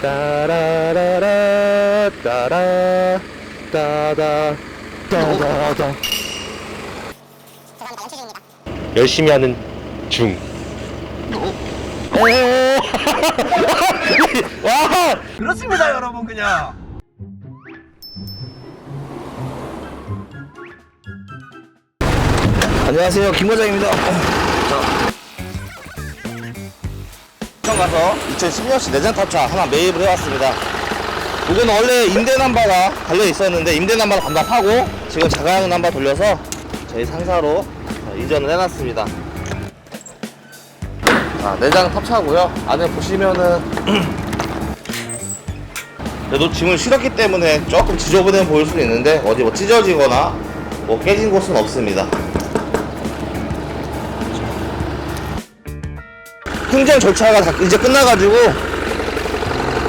따라라라 따라 따다 따다다 열심히 하는 중. 오! 와! 그렇습니다 여러분 그냥 안녕하세요 김과장입니다 청 가서 2010년식 내장 탑차 하나 매입을 해왔습니다. 이거는 원래 임대 남바가 달려 있었는데 임대 남바를 반납하고 지금 자가용 남바 돌려서 저희 상사로 어, 이전을 해놨습니다. 아, 내장 탑차고요. 안에 보시면은 그래도 짐을 실었기 때문에 조금 지저분해 보일 수는 있는데 어디 뭐 찢어지거나 뭐 깨진 곳은 없습니다. 행정 절차가 다 이제 끝나가지고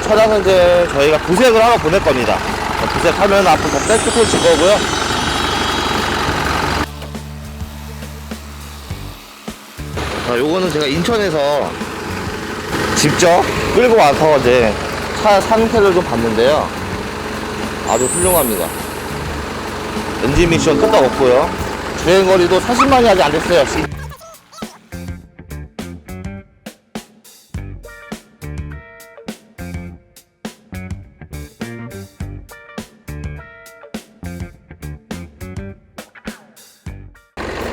차량은 이제 저희가 부색을 하러 보낼 겁니다. 부색하면 앞으로 더 깨끗해질 거고요. 자, 요거는 제가 인천에서 직접 끌고 와서 이제 차 상태를 좀 봤는데요. 아주 훌륭합니다. 엔진 미션 끄떡없고요. 주행거리도 40만이 아직 안 됐어요.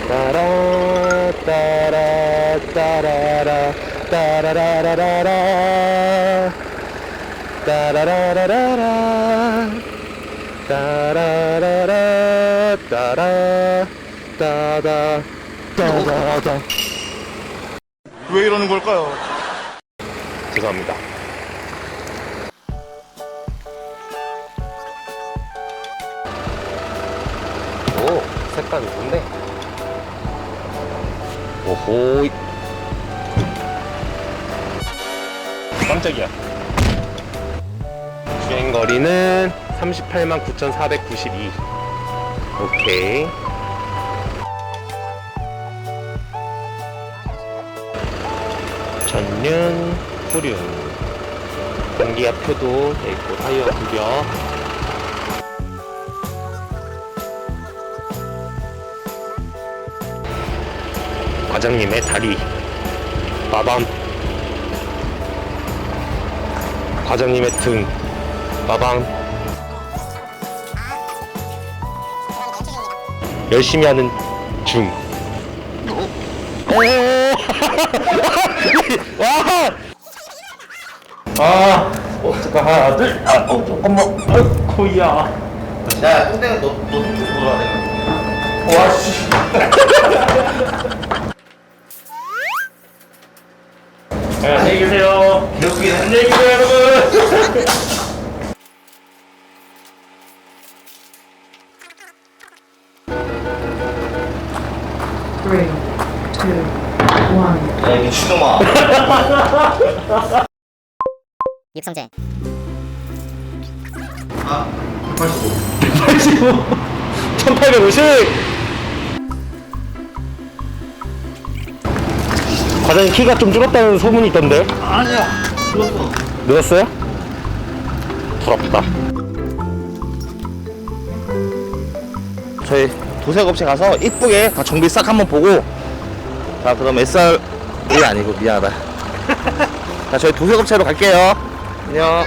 따라 따라 따라라 따라라라라라 따라라라라라 따라라라 따라 따다 따다다 왜 이러는 걸까요? 죄송합니다. 오, 색깔이 좋은데? 오호. 깜짝이야. 주행 거리는 38만 9,492. 오케이. 전륜, 후륜. 공기압 표도 돼 있고, 타이어 구겨. 과장님의 다리. 빠밤. 과장님의 등. 빠밤. 열심히 하는 중. 오! 와! 아, 어, 잠깐 하나, 둘, 아, 어, 잠깐만, 아이고야. 야, 뚱땡은 너, 너 뚱땡 보러야 돼. 와, 씨. 네, 안녕히 계세요. 안녕히 계세요, 여러분. three, two, one. 야, 이 미친놈아. 육성재 아, 85. 85. 1850. 과장님 키가 좀 줄었다는 소문이 있던데. 아니야. 죽었어. 늘었어요? 부럽다. 저희 도색업체 가서 이쁘게 다 정비 싹 한번 보고 자 그럼 SR이 아니고 미안하다 자 저희 도색업체로 갈게요 안녕